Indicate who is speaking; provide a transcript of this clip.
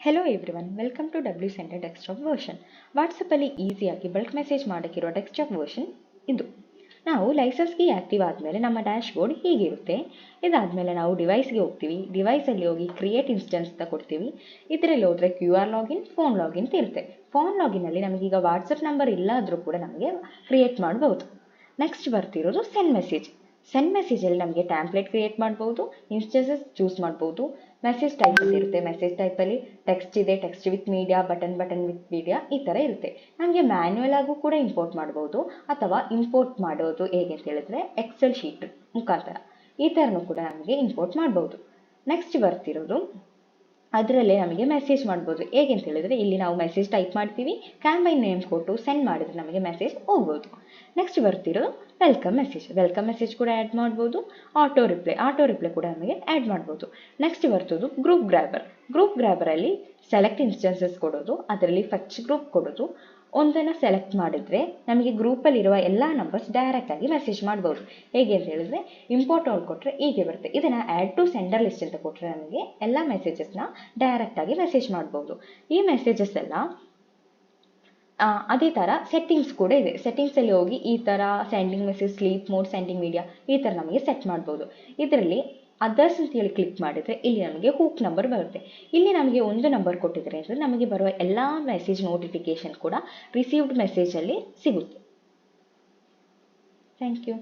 Speaker 1: Hello everyone welcome to W center desktop version ವಾಟ್ಸಪ್ಪಲ್ಲಿ ಈಸಿಯಾಗಿ bulk message ಮಾಡೋಕ್ಕಿರೋ desktop version ಇದು. ನಾವು ಲೈಸೆನ್ಸ್ಗೆ ಆ್ಯಕ್ಟಿವ್ ಆದಮೇಲೆ ನಮ್ಮ ಡ್ಯಾಶ್ ಬೋರ್ಡ್ ಹೀಗಿರುತ್ತೆ. ಇದಾದಮೇಲೆ ನಾವು ಡಿವೈಸ್ಗೆ ಹೋಗ್ತೀವಿ. ಡಿವೈಸಲ್ಲಿ ಹೋಗಿ ಕ್ರಿಯೇಟ್ ಇನ್ಸ್ಟೆನ್ಸ್ ಅಂತ ಕೊಡ್ತೀವಿ. ಇದರಲ್ಲಿ ಹೋದರೆ Q R login phone login ಅಂತ ಇರುತ್ತೆ. ಫೋನ್ ಲಾಗಿನಲ್ಲಿ ನಮಗೀಗ ವಾಟ್ಸಪ್ ನಂಬರ್ ಇಲ್ಲ ಆದರೂ ಕೂಡ ನಮಗೆ ಕ್ರಿಯೇಟ್ ಮಾಡ್ಬೋದು. ನೆಕ್ಸ್ಟ್ ಬರ್ತಿರೋದು ಸೆಂಡ್ ಮೆಸೇಜ್ ಸೆಂಡ್ ಮೆಸೇಜಲ್ಲಿ ನಮಗೆ ಟ್ಯಾಂಪ್ಲೆಟ್ ಕ್ರಿಯೇಟ್ ಮಾಡ್ಬೋದು ಇನ್ಸ್ಟೆನ್ಸಸ್ ಚೂಸ್ ಮಾಡ್ಬೋದು. ಮೆಸೇಜ್ ಟೈಪ್ ಅಂತ ಇರುತ್ತೆ ಮೆಸೇಜ್ ಟೈಪಲ್ಲಿ ಟೆಕ್ಸ್ಟ್ ಇದೆ text with media button button with media ಈ ಥರ ಇರುತ್ತೆ. ನಮಗೆ ಮ್ಯಾನ್ಯಲ್ ಆಗು ಕೂಡ ಇಂಪೋರ್ಟ್ ಮಾಡ್ಬೋದು, ಅಥವಾ ಇಂಪೋರ್ಟ್ ಮಾಡೋದು ಹೇಗೆ ಅಂತ ಹೇಳಿದ್ರೆ ಎಕ್ಸೆಲ್ ಶೀಟ್ ಮುಖಾಂತರ. ಈ ಥರನೂ ಕೂಡ ನಮಗೆ ಇಂಪೋರ್ಟ್ ಮಾಡ್ಬೋದು. ನೆಕ್ಸ್ಟ್ ಬರ್ತಿರೋದು ಅದರಲ್ಲೇ ನಮಗೆ ಮೆಸೇಜ್ ಮಾಡ್ಬೋದು. ಹೇಗೆ ಅಂತ ಹೇಳಿದ್ರೆ, ಇಲ್ಲಿ ನಾವು ಮೆಸೇಜ್ ಟೈಪ್ ಮಾಡ್ತೀವಿ ಕ್ಯಾಂಪೈನ್ ನೇಮ್ ಕೊಟ್ಟು ಸೆಂಡ್ ಮಾಡಿದ್ರೆ ನಮಗೆ ಮೆಸೇಜ್ ಹೋಗ್ಬೋದು. ನೆಕ್ಸ್ಟ್ ಬರ್ತಿರೋದು ವೆಲ್ಕಮ್ ಮೆಸೇಜ್ ವೆಲ್ಕಮ್ ಮೆಸೇಜ್ ಕೂಡ ಆ್ಯಡ್ ಮಾಡ್ಬೋದು. ಆಟೋ ರಿಪ್ಲೈ ಆಟೋ ರಿಪ್ಲೈ ಕೂಡ ನಮಗೆ ಆ್ಯಡ್ ಮಾಡ್ಬೋದು. ನೆಕ್ಸ್ಟ್ ಬರ್ತದ್ದು ಗ್ರೂಪ್ ಗ್ರ್ಯಾಬರ್ ಗ್ರೂಪ್ ಗ್ರ್ಯಾಬರಲ್ಲಿ ಸೆಲೆಕ್ಟ್ ಇನ್ಸ್ಟೆನ್ಸಸ್ ಕೊಡೋದು, ಅದರಲ್ಲಿ ಫಸ್ಟ್ ಗ್ರೂಪ್ ಕೊಡೋದು. ಒಂದನ್ನು ಸೆಲೆಕ್ಟ್ ಮಾಡಿದ್ರೆ ನಮಗೆ ಗ್ರೂಪಲ್ಲಿರುವ ಎಲ್ಲ ನಂಬರ್ಸ್ ಡೈರೆಕ್ಟಾಗಿ ಮೆಸೇಜ್ ಮಾಡ್ಬೋದು. ಹೇಗೆ ಅಂತ ಹೇಳಿದ್ರೆ ಇಂಪೋರ್ಟ್ ಆಲ್ ಕೊಟ್ಟರೆ ಹೀಗೆ ಬರುತ್ತೆ. ಇದನ್ನು ಆ್ಯಡ್ ಟು ಸೆಂಡರ್ ಲಿಸ್ಟ್ ಅಂತ ಕೊಟ್ಟರೆ ನಮಗೆ ಎಲ್ಲ ಮೆಸೇಜಸ್ನ ಡೈರೆಕ್ಟಾಗಿ ಮೆಸೇಜ್ ಮಾಡ್ಬೋದು. ಈ ಮೆಸೇಜಸ್ ಎಲ್ಲ ಅದೇ ಥರ ಸೆಟ್ಟಿಂಗ್ಸ್ ಕೂಡ ಇದೆ. ಸೆಟ್ಟಿಂಗ್ಸಲ್ಲಿ ಹೋಗಿ ಈ ಥರ sending message sleep mode sending media ಈ ಥರ ನಮಗೆ ಸೆಟ್ ಮಾಡ್ಬೋದು. ಇದರಲ್ಲಿ ಅದರ್ಸ್ ಅಂತೇಳಿ ಕ್ಲಿಕ್ ಮಾಡಿದರೆ ಇಲ್ಲಿ ನಮಗೆ ಹೂಕ್ ನಂಬರ್ ಬರುತ್ತೆ. ಇಲ್ಲಿ ನಮಗೆ ಒಂದು ನಂಬರ್ ಕೊಟ್ಟಿದ್ದಾರೆ ಅಂದರೆ ನಮಗೆ ಬರುವ ಎಲ್ಲ ಮೆಸೇಜ್ ನೋಟಿಫಿಕೇಷನ್ ಕೂಡ ರಿಸೀವ್ಡ್ ಮೆಸೇಜಲ್ಲಿ ಸಿಗುತ್ತೆ. Thank you